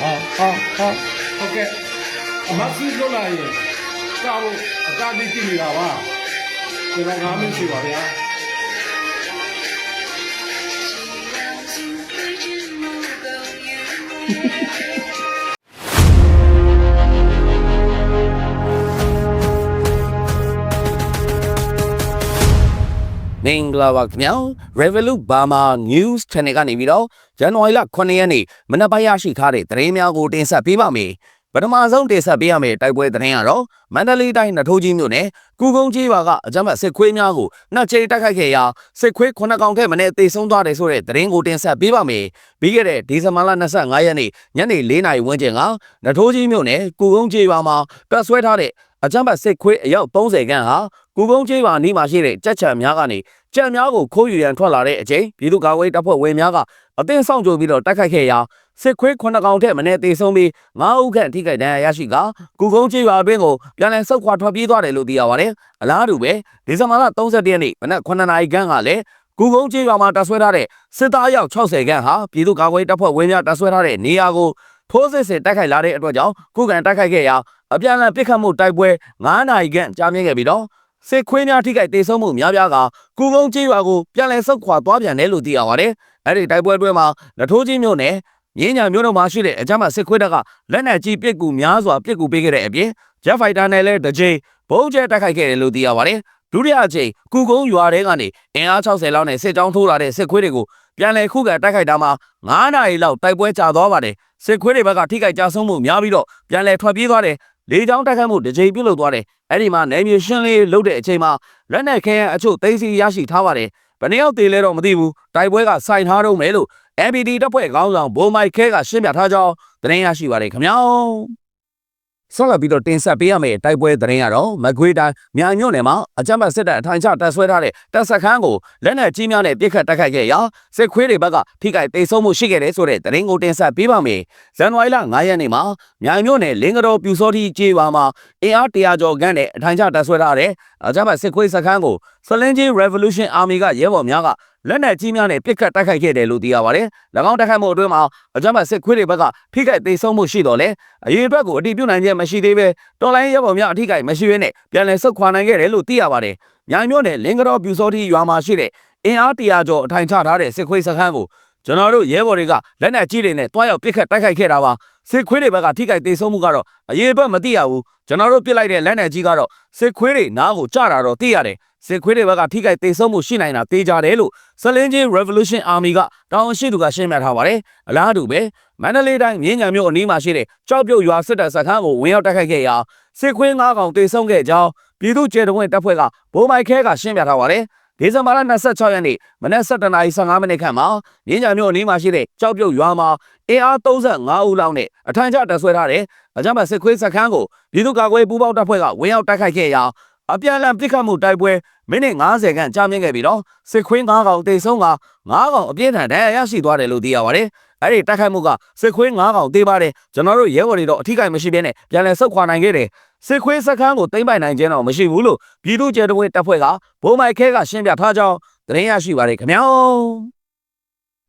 ဟာဟာဟာဟုတ်ကဲ့အမဖီလို့လာရင်ကာဖို့အကားလေးကြည့်နေတာပါကျွန်တော်ငါမင်းရှိပါဗျာမင်္ဂလာပါခင်ဗျာ Revolut Burma News Channel ကနေပြီးတော့ ဇန်နဝါရီလ9ရက်နေ့မနက်ပိုင်းရရှိထားတဲ့သတင်းများကိုတင်ဆက်ပေးပါမယ်ပထမဆုံးတင်ဆက်ပေးရမယ့်တိုက်ပွဲသတင်းကတော့မန္တလေးတိုင်းနထိုးကြီးမြို့နယ်ကုကုန်းကြီးပါကအကြမ်းဖက်စစ်ခွေးများကိုနှစ်ကြိမ်တိုက်ခိုက်ခဲ့ရာစစ်ခွေး9កောင်ထက်မနည်းသေဆုံးသွားတယ်ဆိုတဲ့သတင်းကိုတင်ဆက်ပေးပါမယ်ပြီးခဲ့တဲ့ဒီဇင်ဘာလ25ရက်နေ့ညနေ4နာရီဝန်းကျင်ကနထိုးကြီးမြို့နယ်ကုကုန်းကြီးပါမှာတပ်ဆွဲထားတဲ့ အကြမ်းဖက်စစ်ခွေးအယောက်30ခန်းဟာကုကုန်းကြီးပါနီးမှာရှိတဲ့ကြက်ချံများကနေကြံများကိုခိုးယူရန်ထွက်လာတဲ့အချိန်ပြည်သူ့ကာကွယ်တပ်ဖွဲ့ဝင်များကအသင်းဆောင်ကြိုပြီးတော့တိုက်ခိုက်ခဲ့ရာစစ်ခွေး9កောင်ထက်မနည်းသေဆုံးပြီး9ဦးခန့်ထိခိုက်ဒဏ်ရာရရှိကကုကုန်းကျေးရွာအတွင်းကိုပြန်လည်ဆုတ်ခွာထွက်ပြေးသွားတယ်လို့သိရပါတယ်။အလားတူပဲဒီဇင်ဘာလ31ရက်နေ့မနက်9နာရီခန့်ကလည်းကုကုန်းကျေးရွာမှာတပ်ဆွဲထားတဲ့စစ်သားအယောက်60ခန့်ဟာပြည်သူ့ကာကွယ်တပ်ဖွဲ့ဝင်များတပ်ဆွဲထားတဲ့နေရာကို ထိုးစစ်ဆင်တိုက်ခိုက်လာတဲ့အတွက်ကြောင့်ခုခံတိုက်ခိုက်ခဲ့ရာအပြန်အလှန်ပစ်ခတ်မှုတိုက်ပွဲ9နာရီခန့်ကြာမြင့်ခဲ့ပြီးတော့စစ်ခွေးများထိခိုက်ဒေဆုံးမှုများပြားကကုကုန်းကျေးရွာကိုပြန်လည်ဆုတ်ခွာသွားပြန်တယ်လို့သိရပါတယ်။အဲ့ဒီတိုက်ပွဲအတွင်းမှာနထိုးကြီးမြို့နယ်ရင်းညာမြို့တော်မှာရှိတဲ့အကြမ်းဖက်စစ်ခွေးတပ်ကလက်နက်ကြီးပစ်ကူများစွာပစ်ကူပေးခဲ့တဲ့အပြင်ဂျက်ဖိုက်တာနဲ့လည်းတစ်ကြိမ်ဘုံကျဲတိုက်ခိုက်ခဲ့တယ်လို့သိရပါတယ်။ဒုတိယအကြိမ်ကုကုန်းရွာထဲကနေအင်အား60လောက်နဲ့စစ်ကြောင်းထိုးလာတဲ့စစ်ခွေးတွေကို ပြန်လည်ခုခံတိုက်ခိုက်တာမှာ9နာရီလောက်တိုက်ပွဲကြာသွားပါတယ်။စစ်ခွေးတွေဘက်ကထိခိုက်ကြဆုံးမှုများပြီးတော့ပြန်လည်ထွက်ပြေးသွားတယ်။လေကြောင်းတိုက်ခိုက်မှုတစ်ကြိမ်ပြုလုပ်သွားတယ်။အဲ့ဒီမှာနယ်မြေရှင်းလေးလုပ်တဲ့အချိန်မှာလက်နက်ခဲယမ်းအချို့သိမ်းဆည်းရရှိထားပါတယ်။ဘယ်နှယောက်သေးလဲတော့မသိဘူး။တိုက်ပွဲကစိုင်ထားတော့မယ်လို့ MPD တပ်ဖွဲ့ခေါင်းဆောင်ဘိုမိုက်ခဲကရှင်းပြထားကြောင်းသတင်းရရှိပါတယ်ခင်ဗျာ။ ဆက်လက်ပြီးတော့တင်ဆက်ပေးရမယ့်တိုက်ပွဲသတင်းကတော့မကွေးတိုင်းမြိုင်မြို့နယ်မှာအကြမ်းဖက်စစ်တပ်အထိုင်ချတပ်ဆွဲထားတဲ့တပ်စခန်းကိုလက်နက်ကြီးများနဲ့ပစ်ခတ်တိုက်ခိုက်ခဲ့ရာစစ်ခွေးတွေဘက်ကထိခိုက်ဒေဆုံးမှုရှိခဲ့တယ်ဆိုတဲ့သတင်းကိုတင်ဆက်ပေးပါမယ်။ဇန်နဝါရီလ9ရက်နေ့မှာမြိုင်မြို့နယ်လင်းကတော်ပြူစောတိကျေးရွာမှာအင်အား100ကျော်ခန့်နဲ့အထိုင်ချတပ်ဆွဲထားတဲ့အကြမ်းဖက်စစ်ခွေးစခန်းကိုစလင်ဂျီ Revolution Army ကရဲဘော်များက လက်နက်ကြီးများနဲ့ပစ်ခတ်တိုက်ခိုက်ခဲ့တယ်လို့သိရပါတယ်။၎င်းတိုက်ခိုက်မှုအတွင်းမှာအကြမ်းဖက်စစ်ခွေးတွေဘက်ကထိခိုက်ဒေဆုံးမှုရှိတော့လဲအရေးအတွက်ကိုအတိပြုနိုင်ခြင်းမရှိသေးပဲတော်လိုင်းရဲဘော်များအထိခိုက်မရှိဘဲနဲ့ပြန်လည်ဆုတ်ခွာနိုင်ခဲ့တယ်လို့သိရပါတယ်။မြိုင်မြို့နယ်လင်းကတော်ပြူစောတိရွာမှာရှိတဲ့အင်အားတရာကျော်အထိုင်ချထားတဲ့စစ်ခွေးစခန်းကိုကျွန်တော်တို့ရဲဘော်တွေကလက်နက်ကြီးတွေနဲ့တွားရောက်ပစ်ခတ်တိုက်ခိုက်ခဲ့တာပါစစ်ခွေးတွေဘက်ကထိခိုက်ဒေဆုံးမှုကတော့အရေးအတွက်မသိရဘူးကျွန်တော်တို့ပစ်လိုက်တဲ့လက်နက်ကြီးကတော့စစ်ခွေးတွေနားကိုကြတာတော့သိရတယ်စစ်ခွေးတွေဘက်ကထိခိုက်ဒေဆုံးမှုရှိနိုင်တာသိကြတယ်လို့ စလင်းချင်း Revolution Army ကတောင်းရှိသူကရှင်းပြထားပါတယ်အလားတူပဲမန္တလေးတိုင်းမြင်းညံမြို့အနီးမှာရှိတဲ့ကြောက်ပြုတ်ရွာစစ်တပ်စခန်းကိုဝင်ရောက်တိုက်ခိုက်ခဲ့ရာစစ်ခွေး၅ကောင်တေဆုံးခဲ့ကြောင်းပြည်သူ့ကျေတဝင်တပ်ဖွဲ့ကဘိုးမိုက်ခဲကရှင်းပြထားပါတယ်ဒီဇင်ဘာလ26ရက်နေ့မနက်7:15မိနစ်ခန့်မှာမြင်းညာမြို့အနီးမှာရှိတဲ့ကြောက်ပြုတ်ရွာမှာအင်အား35ဦးလောက်နဲ့အထံကျတပ်ဆွဲထားတဲ့အကြမ်းဖက်စစ်ခွေးစခန်းကိုပြည်သူ့ကာကွယ်ပူးပေါင်းတပ်ဖွဲ့ကဝင်ရောက်တိုက်ခိုက်ခဲ့ရာ အပြန်အလှန်ပစ်ခတ်မှုတိုက်ပွဲမိနစ်90ခန့်ကြာမြင့်ခဲ့ပြီးတော့စစ်ခွေး9ကောင်တေဆုံးက9ကောင်အပြင်းထန်ဒဏ်ရာရရှိသွားတယ်လို့သိရပါတယ်။အဲ့ဒီတိုက်ခိုက်မှုကစစ်ခွေး9ကောင်တေးပါတယ်ကျွန်တော်တို့ရဲဘော်တွေတော့အထီးကိမရှိဘဲနဲ့ပြန်လည်ဆုတ်ခွာနိုင်ခဲ့တယ်။စစ်ခွေးစခန်းကိုသိမ်းပိုက်နိုင်ခြင်းတော့မရှိဘူးလို့ပြည်သူ့ကျဲတဝင်းတပ်ဖွဲ့ကဘိုးမိုက်ခဲကရှင်းပြထားကြောင်းသတင်းရရှိပါတယ်ခင်ဗျာ။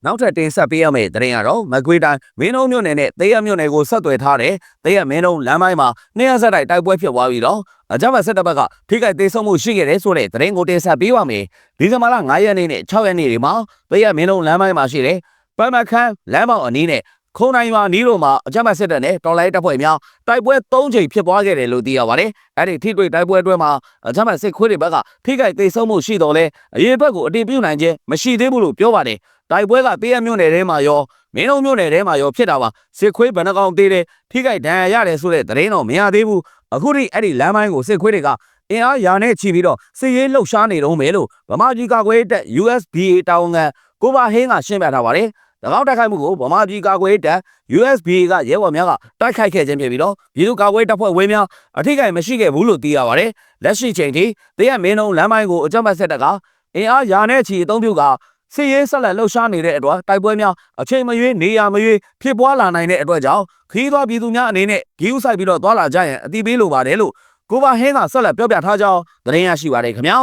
နောက်ထပ်တင်ဆက်ပေးရမယ့်သတင်းကတော့မကွေးတိုင်းမင်းတို့မြို့နယ်နဲ့သေရမြို့နယ်ကိုဆက်သွယ်ထားတဲ့သေရမင်းတို့လမ်းပိုင်းမှာနှစ်ရက်ဆက်တိုက်တိုက်ပွဲဖြစ်သွားပြီးတော့အကြမ်းဖက်စစ်တပ်ဘက်ကထိခိုက်သေးဆုံးမှုရှိခဲ့တယ်ဆိုတဲ့သတင်းကိုတင်ဆက်ပေးပါမယ်။ဒီဇင်ဘာလ9ရက်နေ့နဲ့6ရက်နေ့တွေမှာသေရမင်းတို့လမ်းပိုင်းမှာရှိတဲ့ပမခန်းလမ်းပေါက်အနီးနဲ့ ခုံနိုင်ရွာနီးတို့မှာအကြမ်းဖက်စစ်တပ်နဲ့တော်လိုင်းတပ်ဖွဲ့များတိုက်ပွဲ၃ချိန်ဖြစ်ပွားခဲ့တယ်လို့သိရပါတယ်။အဲ့ဒီထိတွေ့တိုက်ပွဲအတွင်းမှာအကြမ်းဖက်စစ်ခွေးတွေဘက်ကထိခိုက်သေးဆုံးမှုရှိတော်လဲအရေးအတွက်ကိုအတင်ပြုနိုင်ခြင်းမရှိသေးဘူးလို့ပြောပါတယ်။တိုက်ပွဲကပေးရမြို့နယ်ထဲမှာရောမင်းတို့မြို့နယ်ထဲမှာရောဖြစ်တာပါစစ်ခွေးဘဏ္ဍကောင်သေးတယ်ထိခိုက်ဒဏ်ရာရတယ်ဆိုတဲ့သတင်းတော့မရသေးဘူးအခုထိအဲ့ဒီလမ်းပိုင်းကိုစစ်ခွေးတွေကအင်အားရာနဲ့ချီပြီးတော့စစ်ရေးလှုပ်ရှားနေတော့မယ်လို့ဗမာပြည်ကာကွယ်တပ် USBA တာဝန်ခံကိုပါဟင်းကရှင်းပြထားပါတယ်၎ င်းတိုက်ခိုက်မှုကိုဗမာပြည်ကာကွယ်တပ် USBA ကရဲဘော်များကတိုက်ခိုက်ခဲ့ခြင်းဖြစ်ပြီးတော့ပြည်သူ့ကာကွယ်တပ်ဖွဲ့ဝင်များအထိကိမရှိခဲ့ဘူးလို့သိရပါတယ်လက်ရှိချိန်ထိတရက်မင်းလုံးလမ်းပိုင်းကိုအကြမ်းဖက်ဆက်တပ်ကအင်အားရာနဲ့ချီအုံပြုကစစ်ရေးဆက်လက်လှုပ်ရှားနေတဲ့အတွက်တိုက်ပွဲများအချိန်မရွေးနေရာမရွေးဖြစ်ပွားလာနိုင်တဲ့အတွက်ကြောင့်ခီးသွွားပြည်သူများအနေနဲ့ဂီးဥဆိုင်ပြီးတော့သွားလာကြရင်အတိပေးလိုပါတယ်လို့ကိုပါဟင်းကဆက်လက်ပြောပြထားကြောင်းသတင်းရရှိပါတယ်ခင်ဗျာ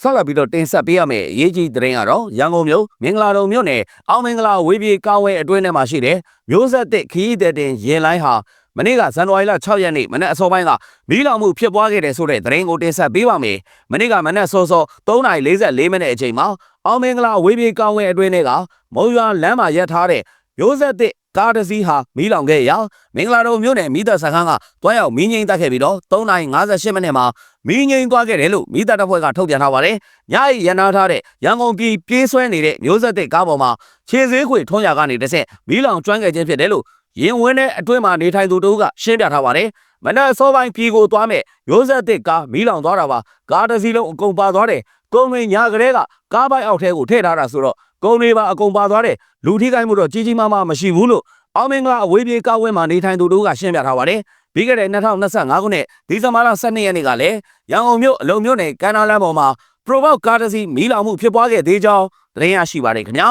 ဆက်လက်ပြီးတော့တင်ဆက်ပေးရမယ့်အရေးကြီးသတင်းကတော့ရန်ကုန်မြို့မင်္ဂလာတုံမြို့နယ်အောင်မင်္ဂလာဝေးပြေကားဝဲအတွင်းထဲမှာရှိတဲ့မျိုးဆက်တစ်ခရီးသည်တင်ရင်လိုင်းဟာမနေ့ကဇန်နဝါရီလ6ရက်နေ့မနေ့အစောပိုင်းကမီးလောင်မှုဖြစ်ပွားခဲ့တဲ့ဆိုတဲ့သတင်းကိုတင်ဆက်ပေးပါမယ်။မနေ့ကမနေ့စောစော3:44မိနစ်အချိန်မှာအောင်မင်္ဂလာဝေးပြေကားဝဲအတွင်းထဲကမုံရွာလမ်းမှာရပ်ထားတဲ့မျိုးဆက်တစ် ကားတစ်စီးဟာမီးလောင်ခဲ့ရာမင်္ဂလာတုံမြို့နယ်မိသက်စခန်းကတွားရောက်မီးငိမ့်တက်ခဲ့ပြီးတော့3:58မိနစ်မှာမီးငိမ့်သွားခဲ့တယ်လို့မိသက်တပ်ဖွဲ့ကထုတ်ပြန်ထားပါတယ်။ညရီရန်နာထားတဲ့ရန်ကုန်ပြည်ပြေးဆွဲနေတဲ့မျိုးဆက်တစ်ကားပေါ်မှာခြေသေးခွေထွန်းရကနေတစ်ဆက်မီးလောင်ကျွမ်းခဲ့ခြင်းဖြစ်တယ်လို့ရင်ဝင်းတဲ့အတွင်းမှာနေထိုင်သူတို့ကရှင်းပြထားပါတယ်။မနက်စောပိုင်းပြည်ကိုသွားမဲ့မျိုးဆက်တစ်ကားမီးလောင်သွားတာပါ။ကားတစ်စီးလုံးအကုန်ပါသွားတယ်။ကုန်းတွင်ညာကလေးကကားပိုက်အောက်ထဲကိုထည့်ထားတာဆိုတော့ ကုန်းတွေပါအကုန်ပါသွားတယ်။လူထိခိုက်မှုတော့ကြီးကြီးမားမားမရှိဘူးလို့အောင်မင်္ဂလာအဝေးပြေကားဝဲမှာနေထိုင်သူတို့ကရှင်းပြထားပါတယ်။ပြီးခဲ့တဲ့2025ခုနှစ်ဒီဇင်ဘာလ12ရက်နေ့ကလည်းရန်ကုန်မြို့အလုံမြို့နယ်ကမ်းနားလမ်းပေါ်မှာ Provoke ကားတစ်စီးမီးလောင်မှုဖြစ်ပွားခဲ့သေးကြောင်းသတင်းရရှိပါတယ်ခင်ဗျာ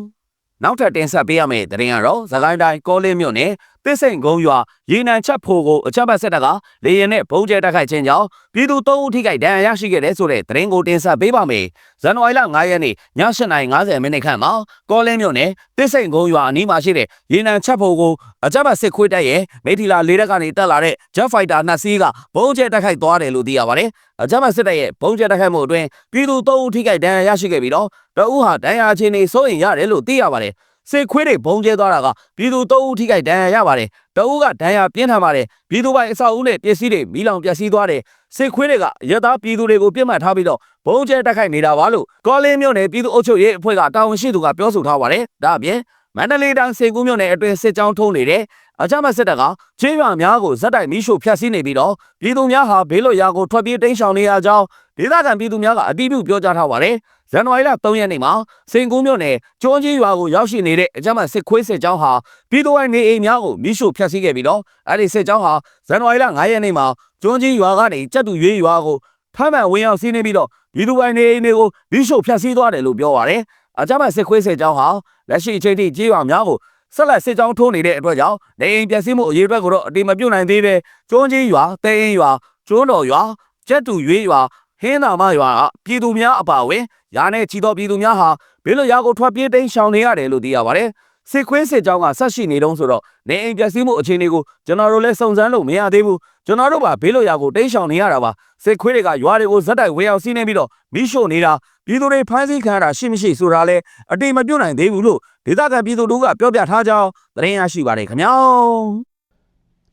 ။နောက်ထပ်တင်ဆက်ပေးရမယ့်သတင်းကတော့သခိုင်းတိုင်းကောလင်းမြို့နယ် ပစ်စိန်ကုန်းရွာရေနံချက်ဖို့ကိုအချက်ပတ်ဆက်တကလေရင်နဲ့ဘုံကျဲတက်ခိုက်ခြင်းကြောင့်ပြည်သူ၃ဦးထိခိုက်ဒဏ်ရာရရှိခဲ့တဲ့ဆိုတဲ့သတင်းကိုတင်ဆက်ပေးပါမယ်။ဇန်နဝါရီလ9ရက်နေ့ည8:50မိနစ်ခန့်မှာကောလင်းမြို့နယ်ပစ်စိန်ကုန်းရွာအနီးမှာရှိတဲ့ရေနံချက်ဖို့ကိုအချက်ပတ်စစ်ခွေးတပ်ရဲ့မိထီလာလေးတက်ကနေတက်လာတဲ့ Jet Fighter နှစ်စီးကဘုံကျဲတက်ခိုက်သွားတယ်လို့သိရပါတယ်။အချက်ပတ်စစ်တပ်ရဲ့ဘုံကျဲတက်ခိုက်မှုအတွင်းပြည်သူ၃ဦးထိခိုက်ဒဏ်ရာရရှိခဲ့ပြီးတော့တအူးဟာဒဏ်ရာအခြေအနေစိုးရင်ရတယ်လို့သိရပါတယ်။ စစ်ခွေးတွေဘုံကျဲသွားတာကပြည်သူ၃ဦးထိခိုက်ဒဏ်ရာရပါတယ်။တအူးကဒဏ်ရာပြင်းထန်ပါတယ်။ပြည်သူပိုင်အဆောက်အဦနဲ့ပစ္စည်းတွေမီးလောင်ပျက်စီးသွားတယ်။စစ်ခွေးတွေကရသားပြည်သူတွေကိုပြစ်မှတ်ထားပြီးတော့ဘုံကျဲတက်ခိုက်နေတာပါလို့ကောလင်းမြို့နယ်ပြည်သူ့အုပ်ချုပ်ရေးအဖွဲ့ကတာဝန်ရှိသူကပြောဆိုထားပါတယ်။ဒါအပြင်မန္တလေးတိုင်းစေကူးမြို့နယ်အတွင်းစစ်ကြောင်းထုံးနေတဲ့အကြမ်းဖက်စစ်တပ်ကချင်းရွာများကိုဇက်တိုက်မီးရှို့ဖျက်ဆီးနေပြီးတော့ပြည်သူများဟာဘေးလွတ်ရာကိုထွက်ပြေးတိမ်းရှောင်နေရကြောင်း ဒေသခံပြည်သူများကအတည်ပြုပြောကြားထားပါတယ်။ဇန်နဝါရီလ3ရက်နေ့မှာစင်ကူးမြို့နယ်ကျွန်းကြီးရွာကိုရောက်ရှိနေတဲ့အကြမ်းဖက်စစ်ခွေးစစ်ကြောင်းဟာပြည်သူ့အိမ်နေအိမ်များကိုမီးရှို့ဖျက်ဆီးခဲ့ပြီးတော့အဲ့ဒီစစ်ကြောင်းဟာဇန်နဝါရီလ9ရက်နေ့မှာကျွန်းကြီးရွာကနေကြက်တူရွေးရွာကိုထမ်းမှန်ဝင်ရောက်စီးနေပြီးတော့ပြည်သူ့အိမ်နေအိမ်တွေကိုမီးရှို့ဖျက်ဆီးသွားတယ်လို့ပြောပါတယ်။အကြမ်းဖက်စစ်ခွေးစစ်ကြောင်းဟာလက်ရှိအချိန်ထိကြေးရွာများကိုဆက်လက်စစ်ကြောင်းထိုးနေတဲ့အတွက်ကြောင့်နေအိမ်ပျက်စီးမှုအရေးအတွက်ကိုတော့အတိမပြုတ်နိုင်သေးပဲကျွန်းကြီးရွာတဲအင်းရွာကျွန်းတော်ရွာကျက်တူရွေးရွာ ဟင်းသာမရွာကပြည်သူများအပါအဝင်ရာနဲ့ချီတော်ပြည်သူများဟာဘေးလွတ်ရာကိုထွက်ပြေးတိမ်းရှောင်နေရတယ်လို့သိရပါတယ်စစ်ခွေးစစ်ကြောင်းကဆက်ရှိနေတုံးဆိုတော့နေအိမ်ပျက်စီးမှုအခြေအနေကိုကျွန်တော်တို့လည်းစုံစမ်းလို့မရသေးဘူးကျွန်တော်တို့ပါဘေးလွတ်ရာကိုတိမ်းရှောင်နေရတာပါစစ်ခွေးတွေကရွာတွေကိုဇက်တိုက်ဝေရောက်စီးနေပြီးတော့မိရှို့နေတာပြည်သူတွေဖမ်းဆီးခံရတာရှိမရှိဆိုတာလဲအတိမပြုတ်နိုင်သေးဘူးလို့ဒေသခံပြည်သူတို့ကပြောပြထားကြောင်းသတင်းရရှိပါတယ်ခင်ဗျာ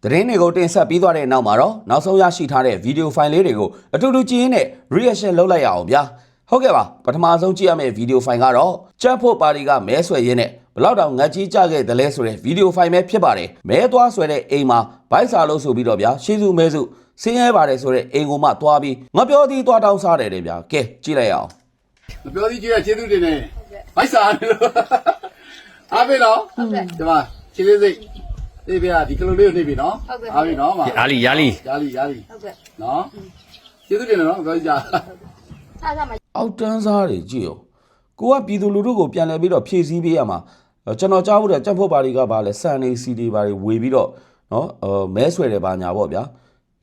သတင်းတွေကိုတင်ဆက်ပြီးသွားတဲ့နောက်မှာတော့နောက်ဆုံးရရှိထားတဲ့ဗီဒီယိုဖိုင်လေးတွေကိုအတူတူကြည့်ရင်းနဲ့ reaction လုပ်လိုက်ရအောင်ဗျာဟုတ်ကဲ့ပါပထမဆုံးကြည့်ရမယ့်ဗီဒီယိုဖိုင်ကတော့ကြက်ဖို့ပါတီကမဲဆွဲရင်းနဲ့ဘလောက်တောင်ငတ်ကြီးကြခဲ့တယ်လဲဆိုတဲ့ဗီဒီယိုဖိုင်ပဲဖြစ်ပါတယ်မဲသွားဆွဲတဲ့အိမ်မှာဘိုက်စာလို့ဆိုပြီးတော့ဗျာရှေးစုမဲစုဆင်းရဲပါတယ်ဆိုတဲ့အိမ်ကိုမှသွားပြီးငါပြောသည်သွားတောင်းစားတယ်တဲ့ဗျာကဲကြည့်လိုက်ရအောင်မပြောသေးကြီးကကျေးဇူးတင်နေဗိုက်စာနေလို့အားပေးတော့ဒီမှာခြေလေးစိ တ်ဒီပြဒီကလိုလေးကိုနေပြီနော်အားပြီနော်မရာလီရာလီရာလီရာလီဟုတ်ကဲ့နော်ကျေးဇူးတင်တယ်နော်ပြောကြအားကမှအောက်တန်းစားတွေကြည့်ရောကိုကပြည်သူလူထုကိုပြန်လဲပြီးတော့ဖြည့်ဆည်းပေးရမှာအဲကျွန်တော်ကြားဖို့တဲ့ကြက်ဖို့ပါတီကပါလဲစံနေစီတွေပါတွေဝေပြီးတော့နော်အဲမဲဆွဲတယ်ပါညာပေါ့ဗျာ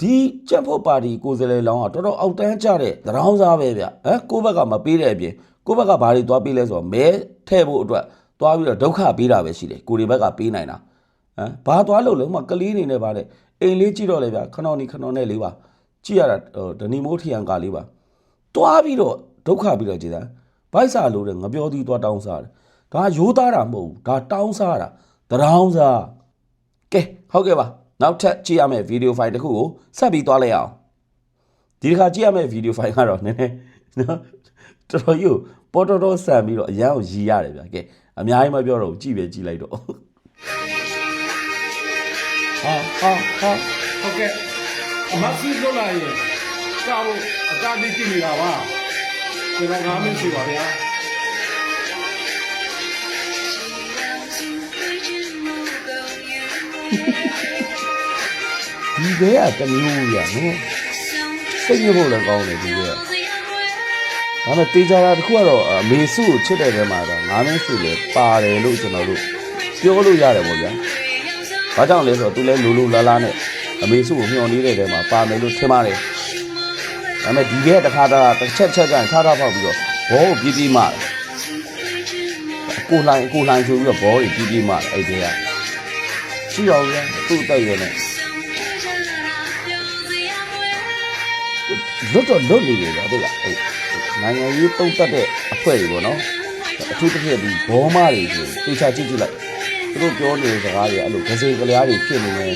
ဒီကြက်ဖို့ပါတီကိုယ်စားလှယ်လောင်းကတော်တော်အောက်တန်းကြတဲ့သရောင်းစားပဲဗျဟမ်ကိုယ့်ဘက်ကမပေးတဲ့အပြင်ကိုယ့်ဘက်ကဘာတွေသွားပေးလဲဆိုတော့မဲထဲ့ဖို့အတွက်သွားပြီးတော့ဒုက္ခပေးတာပဲရှိတယ်ကိုယ်တွေဘက်ကပေးနိုင်တာ ဟမ်ဘာသွားလို့လဲဥမာကလေးနေနဲ့ပါတဲ့အိမ်လေးကြည့်တော့လေဗျခဏနီခဏနဲ့လေးပါကြည့်ရတာဟိုဒနီမိုးထီယန်ကလေးပါတွားပြီးတော့ဒုက္ခပြီးတော့ကြည်သားဗိုက်စာလို့တဲ့ငပြောသီးတွားတောင်းစားတယ်ဒါရိုးသားတာမဟုတ်ဘူးဒါတောင်းစားတာတရောင်းစားကဲဟုတ်ကဲ့ပါနောက်ထပ်ကြည့်ရမယ့်ဗီဒီယိုဖိုင်တစ်ခုကိုဆက်ပြီးသွားလိုက်အောင်ဒီတစ်ခါကြည့်ရမယ့်ဗီဒီယိုဖိုင်ကတော့နည်းနည်းနော်တော်တော်ကြီးကိုပေါ်တော်တော်ဆန်ပြီးတော့အရန်ကိုရည်ရတယ်ဗျာကဲအများကြီးမပြောတော့ဘူးကြည့်ပဲကြည့်လိုက်တော့ ဟာဟာဟာဟုတ်ကဲ့အမစီလွတ်လာရင်ကာဖို့အတားလေးကြည့်နေတာပါကျွန်တော်9မိနစ်ရှိပါဗျာဒီဘဲကတမျိုးရနော်စိတ်ညစ်ဖို့လည်းကောင်းတယ်ဒီဘဲကဒါပေမဲ့တေချာတာတစ်ခုကတော့အမေစုကိုချစ်တဲ့ထဲမှာတော့ငါးမင်းစုလည်းပါတယ်လို့ကျွန်တော်တို့ပြောလို့ရတယ်ပေါ့ဗျာ။ ဘာကြောင့်လဲဆိုတော့သူလည်းလူလူလာလာနဲ့အမေစုကိုမျှော်နေတဲ့ထဲမှာပါမယ်လို့ထင်ပါတယ်။အဒါပေမဲ့ဒီကတခါတခါတစ်ချက်ချက်ကန်ထားထားဖောက်ပြီးတော့ဘောကိုပြီးပြီးမှကိုလှိုင်းကိုလှိုင်းဆိုပြီးတော့ဘောကိုပြီးပြီးမှအဲ့ဒီကရှိရောဗျာသူ့အတိုက်ရနဲ့လွတ်တော့လွတ်နေတယ်ဗျာဟုတ်လားအဲ့နိုင်ငံရေးတုံးတက်တဲ့အဖွဲ့တွေပေါ့နော်အထူးသဖြင့်ဒီဘောမတွေဆိုတေချာကြည့်ကြည့်လိုက် သူတို့ပြောနေတဲ့စကားတွေအဲ့လိုဂစေကလျားတွေဖြစ်နေတယ်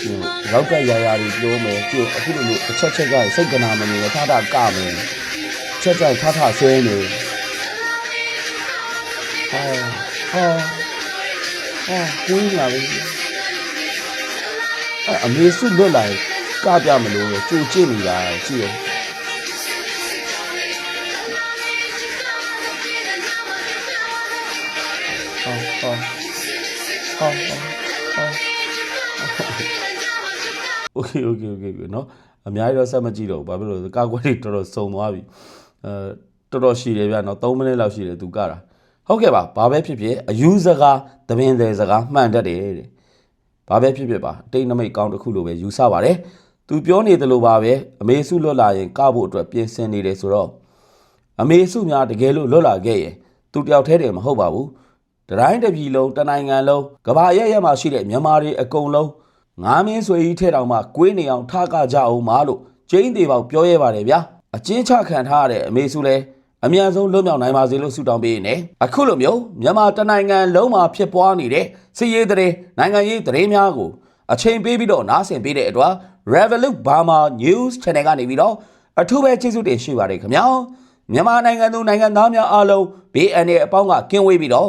ဟိုရောက်ကရာရာတွေပြောမယ်ကျို့အခုလိုမျိုးအချက်ချက်ကစိတ်ကနာမနေနဲ့ထားတာကမယ်ချက်ချက်ထားထားဆဲနေဟာဟာဟာကိုင်းလာပြီအဲ့အမေစုလွတ်လာရင်ကပြမလို့ကြိုကြည့်နေတာကြည့်ရ ဟာဟာဟာဟာ โอเคโอเคโอเคเนาะအများကြီးတော့ဆက်မကြည့်တော့ဘူးဘာဖြစ်လို့လဲကာကွယ်တွေတော်တော်စုံသွားပြီအဲတော်တော်ရှိတယ်ဗျာเนาะ3မိနစ်လောက်ရှိတယ်သူကတာဟုတ်ကဲ့ပါဘာပဲဖြစ်ဖြစ်အယူစကားတပင်တယ်စကားမှန်တတ်တယ်တဲ့ဘာပဲဖြစ်ဖြစ်ပါအတိတ်နမိတ်ကောင်းတစ်ခုလိုပဲယူဆပါတယ်သူပြောနေတယ်လို့ပါပဲအမေစုလွတ်လာရင်ကဖို့အတွက်ပြင်ဆင်နေတယ်ဆိုတော့အမေစုများတကယ်လို့လွတ်လာခဲ့ရင်သူတယောက်တည်းတည်းမဟုတ်ပါဘူး တတိုင်းတစ်ပြည်လုံးတနိုင်ငံလုံးကဘာရက်ရက်မှာရှိတဲ့မြန်မာတွေအကုန်လုံးငားမင်းဆွေကြီးထဲတောင်မှကွေးနေအောင်ထားကကြအောင်မလို့ကျင်းသေးပေါက်ပြောရဲပါတယ်ဗျာအချင်းချခံထားရတဲ့အမေစုလဲအမြန်ဆုံးလွတ်မြောက်နိုင်ပါစေလို့ဆုတောင်းပေးနေအခုလိုမျိုးမြန်မာတနိုင်ငံလုံးမှာဖြစ်ပွားနေတဲ့စီးရေးတဲ့နိုင်ငံရေးသတင်းများကိုအချိန်ပေးပြီးတော့နားဆင်ပေးတဲ့အတွက် Revolut Burma News Channel ကနေပြီးတော့အထူးပဲကျေးဇူးတင်ရှိပါတယ်ခင်ဗျာမြန်မာနိုင်ငံသူနိုင်ငံသားများအားလုံးဘေးအန္တရာယ်အပေါင်းကကင်းဝေးပြီးတော့